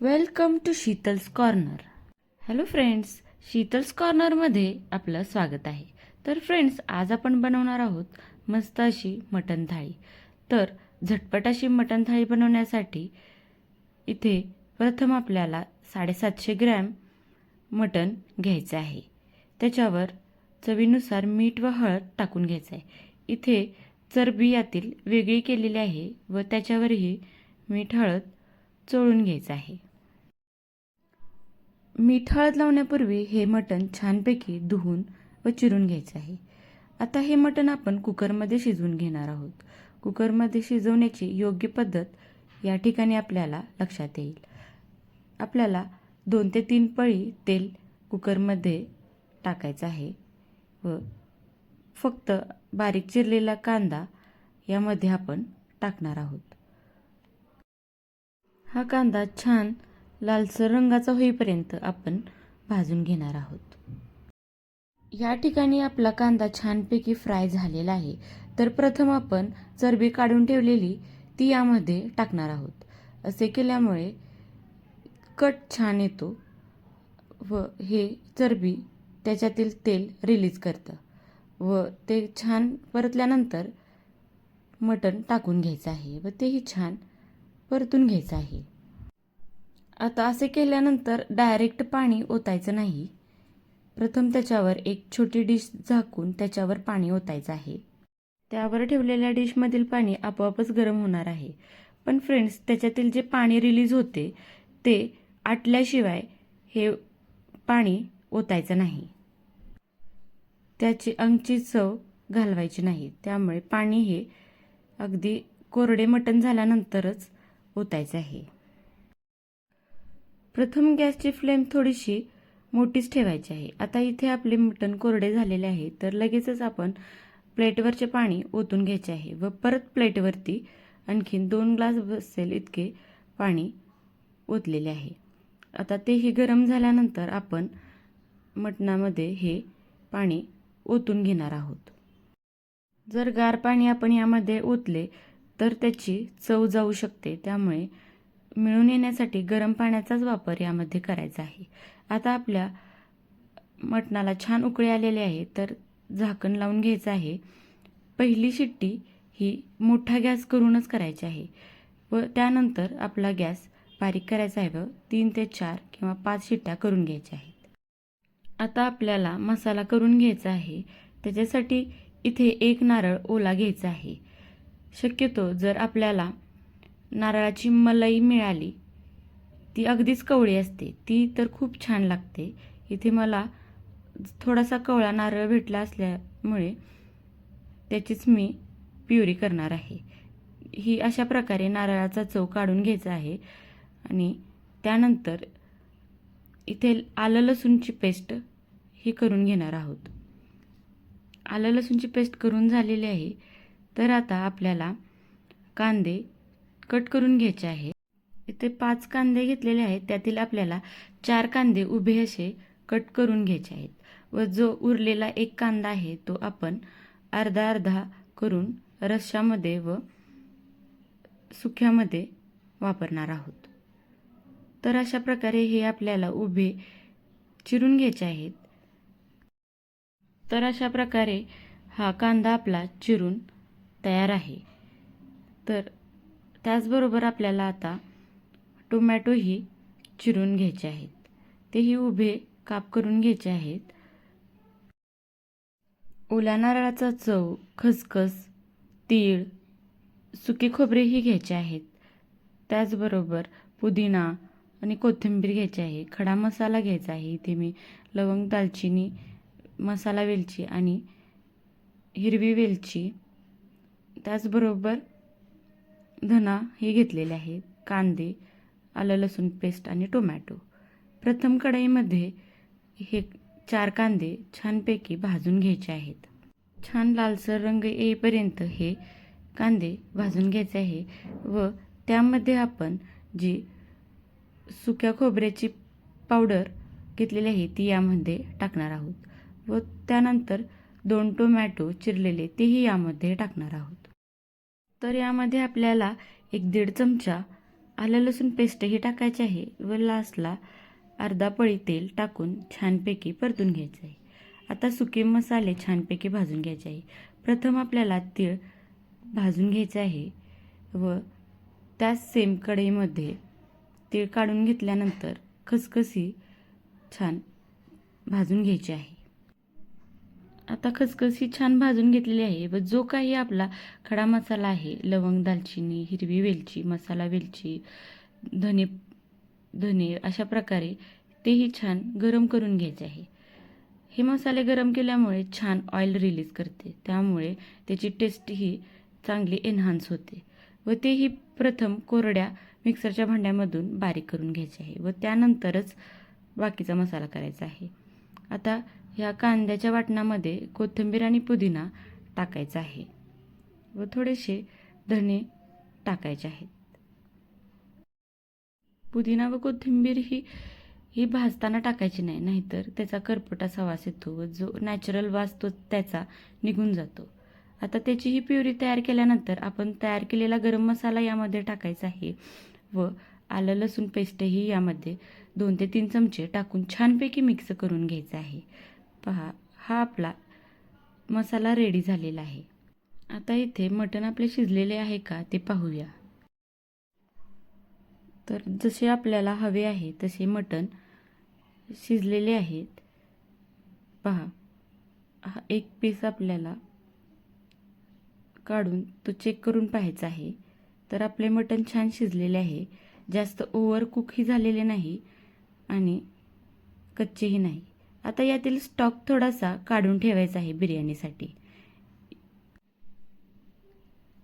Welcome to Sheetal's corner. Hello friends Sheetal's कॉर्नरमध्ये आपलं स्वागत आहे. तर फ्रेंड्स आज आपण बनवणार आहोत मस्त अशी मटण थाळी. तर झटपट अशी मटण थाळी बनवण्यासाठी इथे प्रथम आपल्याला साडेसातशे ग्रॅम मटण घ्यायचं आहे. त्याच्यावर चवीनुसार मीठ व हळद टाकून घ्यायचं आहे. इथे चरबी यातील वेगळी केलेली आहे व त्याच्यावरही मीठ हळद चोळून घ्यायचं आहे. मीठ हळद लावण्यापूर्वी हे मटण छानपैकी धुवून व चिरून घ्यायचं आहे. आता हे मटण आपण कुकरमध्ये शिजवून घेणार आहोत. कुकरमध्ये शिजवण्याची योग्य पद्धत या ठिकाणी आपल्याला लक्षात येईल. आपल्याला दोन ते तीन पळी तेल कुकरमध्ये टाकायचं आहे व फक्त बारीक चिरलेला कांदा यामध्ये आपण टाकणार आहोत. हा कांदा छान लालसर रंगाचा होईपर्यंत आपण भाजून घेणार आहोत. या ठिकाणी आपला कांदा छानपैकी फ्राय झालेला आहे. तर प्रथम आपण चरबी काढून ठेवलेली ती यामध्ये टाकणार आहोत. असे केल्यामुळे कट छान येतो व हे चरबी त्याच्यातील तेल रिलीज करतं व ते छान परतल्यानंतर मटण टाकून घ्यायचं आहे व तेही छान परतून घ्यायचं आहे. आता असे केल्यानंतर डायरेक्ट पाणी ओतायचं नाही. प्रथम त्याच्यावर एक छोटी डिश झाकून त्याच्यावर पाणी ओतायचं आहे. त्यावर ठेवलेल्या डिशमधील पाणी आपोआपच गरम होणार आहे. पण फ्रेंड्स त्याच्यातील जे पाणी रिलीज होते ते आटल्याशिवाय हे पाणी ओतायचं नाही. त्याची अंगची चव घालवायची नाही. त्यामुळे पाणी हे अगदी कोरडे मटण झाल्यानंतरच ओतायचं आहे. प्रथम गॅसची फ्लेम थोडीशी मोठीच ठेवायची आहे. आता इथे आपले मटण कोरडे झालेले आहे तर लगेचच आपण प्लेटवरचे पाणी ओतून घ्यायचे आहे व परत प्लेटवरती आणखीन दोन ग्लास बसेल इतके पाणी ओतलेले आहे. आता तेही गरम झाल्यानंतर आपण मटणामध्ये हे पाणी ओतून घेणार आहोत. जर गार पाणी आपण यामध्ये ओतले तर त्याची चव जाऊ शकते. त्यामुळे मिळून येण्यासाठी गरम पाण्याचाच वापर यामध्ये करायचा आहे. आता आपल्या मटणाला छान उकळे आलेले आहे तर झाकण लावून घ्यायचं आहे. पहिली शिट्टी ही मोठा गॅस करूनच करायची आहे. व त्यानंतर आपला गॅस बारीक करायचा आहे व तीन ते चार किंवा पाच शिट्ट्या करून घ्यायच्या आहेत. आता आपल्याला मसाला करून घ्यायचा आहे. त्याच्यासाठी इथे एक नारळ ओला घ्यायचा आहे. शक्यतो जर आपल्याला नारळाची मलाई मिळाली. ती अगदीच कवळी असते. ती तर खूप छान लागते. इथे मला थोडासा कवळा नारळ भेटला असल्यामुळे त्याचीच मी प्युरी करणार आहे. ही अशा प्रकारे नारळाचा चव काढून घ्यायचा आहे. आणि त्यानंतर इथे आलं लसूणची पेस्ट ही करून घेणार आहोत. आलं लसूणची पेस्ट करून झालेली आहे. तर आता आपल्याला कांदे कट करून घ्यायचे आहे. इथे पाच कांदे घेतलेले आहेत. त्यातील आपल्याला चार कांदे उभे असे कट करून घ्यायचे आहेत. व जो उरलेला एक कांदा आहे तो आपण अर्धा अर्धा करून रश्श्यामध्ये व सुक्यामध्ये वापरणार आहोत. तर अशा प्रकारे हे आपल्याला उभे चिरून घ्यायचे आहेत. तर अशा प्रकारे हा कांदा आपला चिरून तयार आहे. तर त्याचबरोबर आपल्याला आता टोमॅटोही चिरून घ्यायचे आहेत. तेही उभे काप करून घ्यायचे आहेत. ओल्या नारळाचा चव खसखस तीळ सुके खोबरेही घ्यायचे आहेत. त्याचबरोबर पुदिना आणि कोथिंबीर घ्यायची आहे. खडा मसाला घ्यायचा आहे. इथे मी लवंग दालचिनी मसाला वेलची आणि हिरवी वेलची. त्याचबरोबर धना हे घेतलेले आहे कांदे आलं लसूण पेस्ट आणि टोमॅटो. प्रथम कढईमध्ये हे चार कांदे छानपैकी भाजून घ्यायचे आहेत. छान लालसर रंग येईपर्यंत हे कांदे भाजून घ्यायचे आहे व त्यामध्ये आपण जी सुक्या खोबऱ्याची पावडर घेतलेली आहे ती यामध्ये टाकणार आहोत व त्यानंतर दोन टोमॅटो चिरलेले तेही यामध्ये टाकणार आहोत. तर यामध्ये आपल्याला एक दीड चमचा आलं लसूण पेस्टही टाकायची आहे व लास्टला अर्धा पळी तेल टाकून छानपैकी परतून घ्यायचं आहे. आता सुके मसाले छानपैकी भाजून घ्यायचे आहे. प्रथम आपल्याला तीळ भाजून घ्यायचे आहे व त्याच सेम कढईमध्ये तीळ काढून घेतल्यानंतर खसखसी छान भाजून घ्यायची आहे. आता खसखसी छान भाजून घेतलेली आहे व जो काही आपला खडा मसाला आहे लवंग दालचिनी हिरवी वेलची मसाला वेलची धने धने अशा प्रकारे तेही छान गरम करून घ्यायचे आहे. हे मसाले गरम केल्यामुळे छान ऑइल रिलीज करते. त्यामुळे त्याची टेस्टही चांगली एन्हान्स होते व तेही प्रथम कोरड्या मिक्सरच्या भांड्यामधून बारीक करून घ्यायचे आहे व त्यानंतरच बाकीचा मसाला करायचा आहे. आता ह्या कांद्याच्या वाटणामध्ये कोथिंबीर आणि पुदिना टाकायचा आहे व थोडेसे धणे टाकायचे आहेत. पुदिना व कोथिंबीर ही ही भाजताना टाकायची नाही नाहीतर त्याचा करपटाचा वास येतो व जो नॅचरल वास तो त्याचा निघून जातो. आता त्याची ही प्युरी तयार केल्यानंतर आपण तयार केलेला गरम मसाला यामध्ये टाकायचा आहे व आलं लसूण पेस्टही यामध्ये दोन ते तीन चमचे टाकून छानपैकी मिक्स करून घ्यायचं आहे. पहा हा आपला मसाला रेडी झालेला आहे. आता इथे मटण आपले शिजलेले आहे का ते पाहूया. तर जसे आपल्याला हवे आहे तसे मटण शिजलेले आहेत. पहा हा एक पीस आपल्याला काढून तो चेक करून पाहायचा आहे. तर आपले मटण छान शिजलेले आहे. जास्त ओव्हर कुकही झालेले नाही आणि कच्चेही नाही. आता यातील स्टॉक थोडासा काढून ठेवायचा आहे बिर्याणीसाठी.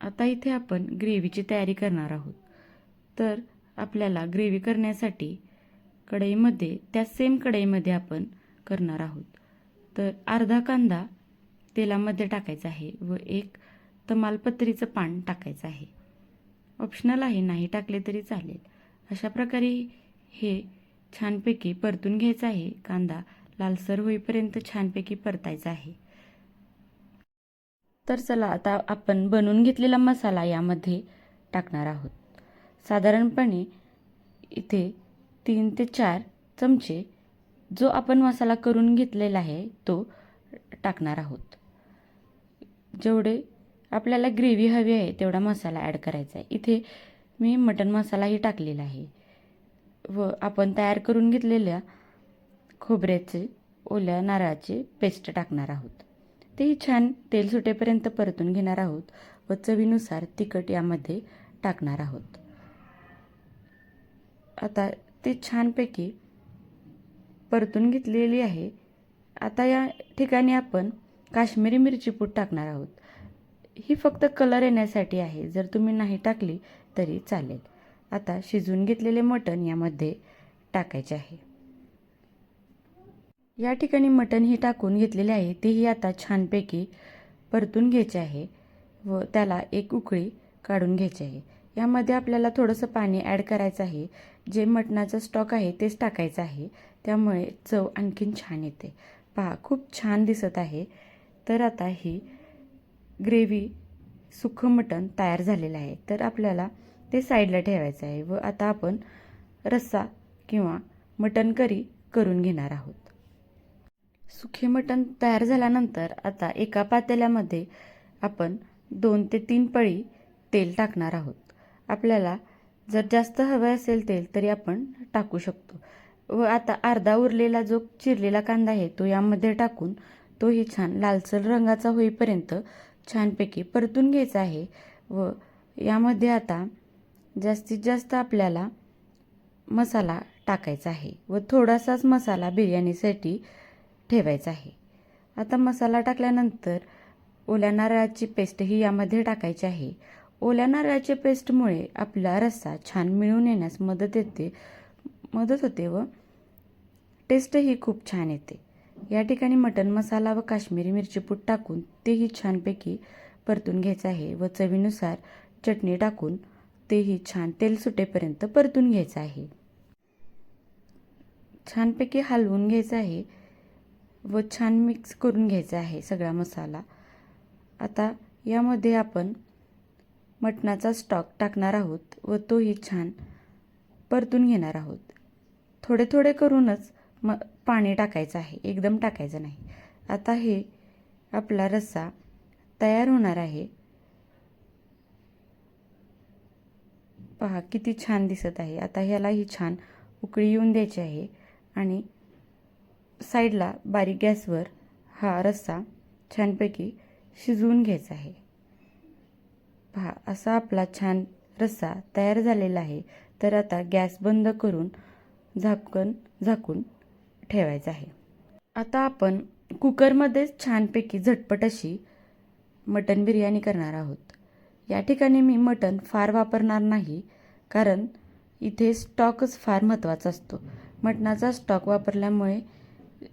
आता इथे आपण ग्रेव्हीची तयारी करणार आहोत. तर आपल्याला ग्रेव्ही करण्यासाठी कढईमध्ये त्या सेम कढईमध्ये आपण करणार आहोत. तर अर्धा कांदा तेलामध्ये टाकायचा आहे व एक तमालपत्रीचं पान टाकायचं आहे. ऑप्शनल आहे नाही टाकले तरी चालेल. अशा प्रकारे हे छानपैकी परतून घ्यायचं आहे कांदा. लालसर होईपर्यंत छानपैकी परतायचं आहे. तर चला आता आपण बनवून घेतलेला मसाला यामध्ये टाकणार आहोत. साधारणपणे इथे तीन ते चार चमचे जो आपण मसाला करून घेतलेला आहे तो टाकणार आहोत. जेवढे आपल्याला ग्रेव्ही हवी आहे तेवढा मसाला ॲड करायचा आहे. इथे मी मटन मसालाही टाकलेला आहे. व आपण तयार करून घेतलेल्या खोबऱ्याचे ओल्या नारळाचे पेस्ट टाकणार आहोत. तेही छान तेल सुटेपर्यंत परतून घेणार आहोत व चवीनुसार तिखट यामध्ये टाकणार आहोत. आता ते छानपैकी परतून घेतलेली आहे. आता या ठिकाणी आपण काश्मीरी मिरची पूड टाकणार आहोत. ही फक्त कलर येण्यासाठी आहे. जर तुम्ही नाही टाकली तरी चालेल. आता शिजवून घेतलेले मटण यामध्ये टाकायचे आहे. या ठिकाणी मटण ही टाकून घेतलेले आहे. तेही आता छानपैकी परतून घ्यायचे आहे व त्याला एक उकळी काढून घ्यायची आहे. यामध्ये आपल्याला थोडंसं पाणी ॲड करायचं आहे. जे मटणाचं स्टॉक आहे तेच टाकायचं आहे. त्यामुळे चव आणखीन छान येते. पहा खूप छान दिसत आहे. तर आता ही ग्रेव्ही सुखं मटण तयार झालेलं आहे. तर आपल्याला ते साईडला ठेवायचं आहे व आता आपण रस्सा किंवा मटण करी करून घेणार आहोत. सुखे मटण तयार झाल्यानंतर आता एका पातेल्यामध्ये आपण दोन ते तीन पळी तेल टाकणार आहोत. आपल्याला जर जास्त हवं असेल तेल तरी आपण टाकू शकतो. व आता अर्धा उरलेला जो चिरलेला कांदा आहे तो यामध्ये टाकून तोही छान लालसर रंगाचा होईपर्यंत छानपैकी परतून घ्यायचा आहे. व यामध्ये आता जास्तीत जास्त आपल्याला मसाला टाकायचा आहे. व थोडासाच मसाला बिर्याणीसाठी ठेवायचं आहे. आता मसाला टाकल्यानंतर ओल्या नारळाची पेस्टही यामध्ये टाकायची आहे. ओल्या नारळाच्या पेस्टमुळे आपला रस्सा छान मिळून येण्यास मदत येते मदत होते व टेस्टही खूप छान येते. या ठिकाणी मटण मसाला व काश्मीरी मिरची पूड टाकून तेही छानपैकी परतून घ्यायचं आहे व चवीनुसार चटणी टाकून तेही छान तेल सुटेपर्यंत परतून घ्यायचं आहे. छानपैकी हलवून घ्यायचं आहे. व छान मिक्स करून घ्यायचा आहे सगळा मसाला. आता यामध्ये आपण मटणाचा स्टॉक टाकणार आहोत व तोही छान परतून घेणार आहोत. थोडे थोडे करूनच म पाणी टाकायचं आहे. एकदम टाकायचं नाही. आता हे आपला रस्सा तयार होणार आहे. पहा किती छान दिसत आहे. आता ह्यालाही छान उकळी येऊन द्यायची आहे आणि साईडला बारीक गॅसवर हा रस्सा छानपैकी शिजवून घ्यायचा आहे. पहा असा आपला छान रस्सा तयार झालेला आहे. तर आता गॅस बंद करून झाकण झाकून ठेवायचं आहे. आता आपण कुकरमध्येच छानपैकी झटपट अशी मटन बिर्याणी करणार आहोत. या ठिकाणी मी मटण फार वापरणार नाही कारण इथे स्टॉकच फार महत्त्वाचा असतो. मटणाचा स्टॉक वापरल्यामुळे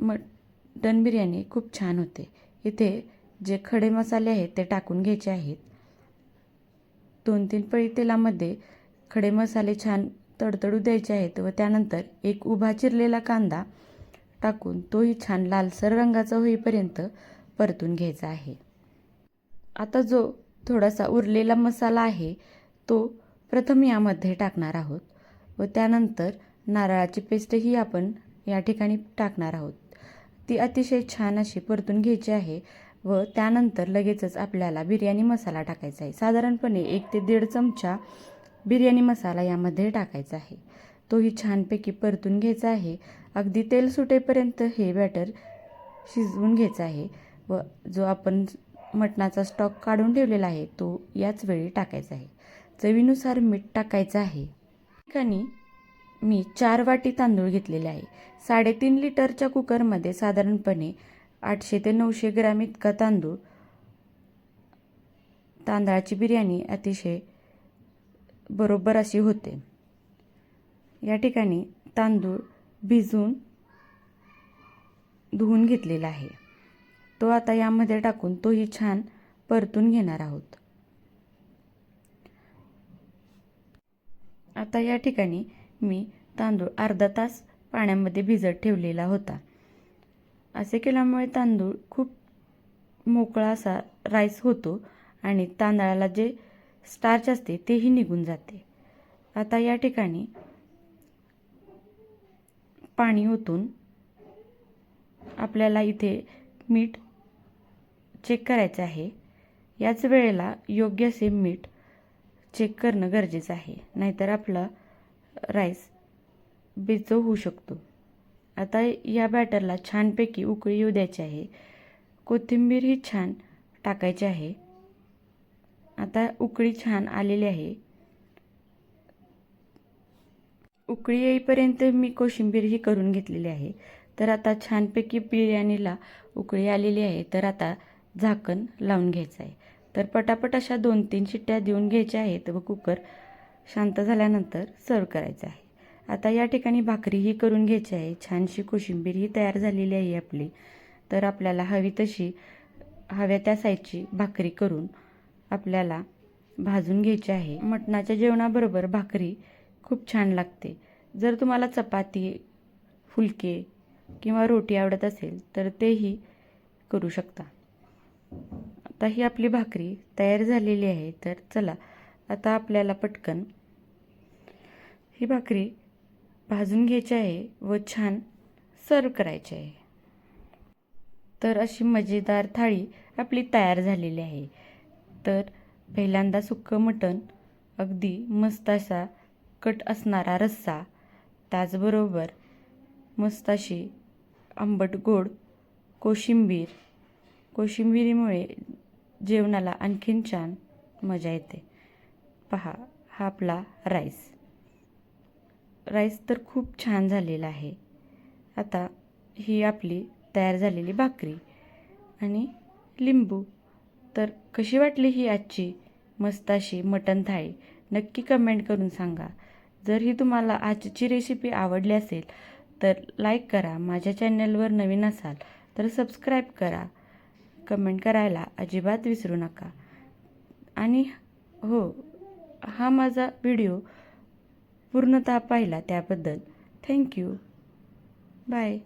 मटन बिर्याणी खूप छान होते. इथे जे खडे मसाले आहेत ते टाकून घ्यायचे आहेत. दोन तीन पळी तेलामध्ये खडे मसाले छान तडतडू द्यायचे आहेत व त्यानंतर एक उभा चिरलेला कांदा टाकून तोही छान लालसर रंगाचा होईपर्यंत परतून घ्यायचा आहे. आता जो थोडासा उरलेला मसाला आहे तो प्रथम यामध्ये टाकणार आहोत व त्यानंतर नारळाची पेस्टही आपण या ठिकाणी टाकणार आहोत. ती अतिशय छान अशी परतून घ्यायची आहे व त्यानंतर लगेचच आपल्याला बिर्याणी मसाला टाकायचा आहे. साधारणपणे एक ते दीड चमचा बिर्याणी मसाला यामध्ये टाकायचा आहे. तोही छानपैकी परतून घ्यायचा आहे. अगदी तेल सुटेपर्यंत हे बॅटर शिजवून घ्यायचं आहे व जो आपण मटणाचा स्टॉक काढून ठेवलेला आहे तो याच वेळी टाकायचा आहे. चवीनुसार मीठ टाकायचं आहे. ठिकाणी मी चार वाटी तांदूळ घेतलेले आहे. साडेतीन लिटरच्या कुकरमध्ये साधारणपणे आठशे ते नऊशे ग्रॅम इतका तांदूळ तांदळाची बिर्याणी अतिशय बरोबर अशी होते. या ठिकाणी तांदूळ भिजून धुवून घेतलेला आहे. तो आता यामध्ये टाकून तोही छान परतून घेणार आहोत. आता या ठिकाणी मी तांदूळ अर्धा तास पाण्यामध्ये भिजत ठेवलेला होता. असे केल्यामुळे तांदूळ खूप मोकळा असा राईस होतो आणि तांदळाला जे स्टार्च असते तेही निघून जाते. आता या ठिकाणी पाणी ओतून आपल्याला इथे मीठ चेक करायचं आहे. याच वेळेला योग्य असे मीठ चेक करणं गरजेचं आहे. नाहीतर आपलं राईस बेचव होऊ शकतो. आता या बॅटरला छानपैकी उकळी येऊ द्यायची आहे. कोथिंबीर ही छान टाकायची आहे. आता उकळी छान आलेली आहे. उकळी येईपर्यंत मी कोशिंबीर ही करून घेतलेली आहे. तर आता छानपैकी बिर्याणीला उकळी आलेली आहे. तर आता झाकण लावून घ्यायचं आहे. तर पटापट अशा दोन तीन शिट्ट्या देऊन घ्यायच्या आहेत व कुकर शांत झाल्यानंतर सर्व करायचं आहे. आता या ठिकाणी भाकरीही करून घ्यायची आहे. छानशी कोशिंबीर ही तयार झालेली आहे आपली. तर आपल्याला हवी तशी हव्या त्या साईजची भाकरी करून आपल्याला भाजून घ्यायची आहे. मटणाच्या जेवणाबरोबर भाकरी खूप छान लागते. जर तुम्हाला चपाती फुलके किंवा रोटी आवडत असेल तर तेही करू शकता. आता ही आपली भाकरी तयार झालेली आहे. तर चला आता आपल्याला पटकन ही भाकरी भाजून घ्यायची आहे व छान सर्व करायची आहे. तर अशी मजेदार थाळी आपली तयार झालेली आहे. तर पहिल्यांदा सुक्कं मटण अगदी मस्त असा कट असणारा रस्सा त्याचबरोबर मस्त अशी आंबट गोड कोशिंबीर. कोशिंबिरीमुळे जेवणाला आणखीन छान मजा येते. पहा हा आपला राईस राईस तर खूप छान झालेला आहे. आता ही आपली तयार झालेली भाकरी आणि लिंबू. तर कशी वाटली ही आजची मस्त अशी मटण थाळी? नक्की कमेंट करून सांगा. जर ही तुम्हाला आजची रेसिपी आवडली असेल तर लाईक करा. माझ्या चॅनलवर नवीन असाल तर सबस्क्राईब करा. कमेंट करायला अजिबात विसरू नका. आणि हो हा माझा व्हिडिओ पूर्णतः पाहिला त्याबद्दल. Thank you bye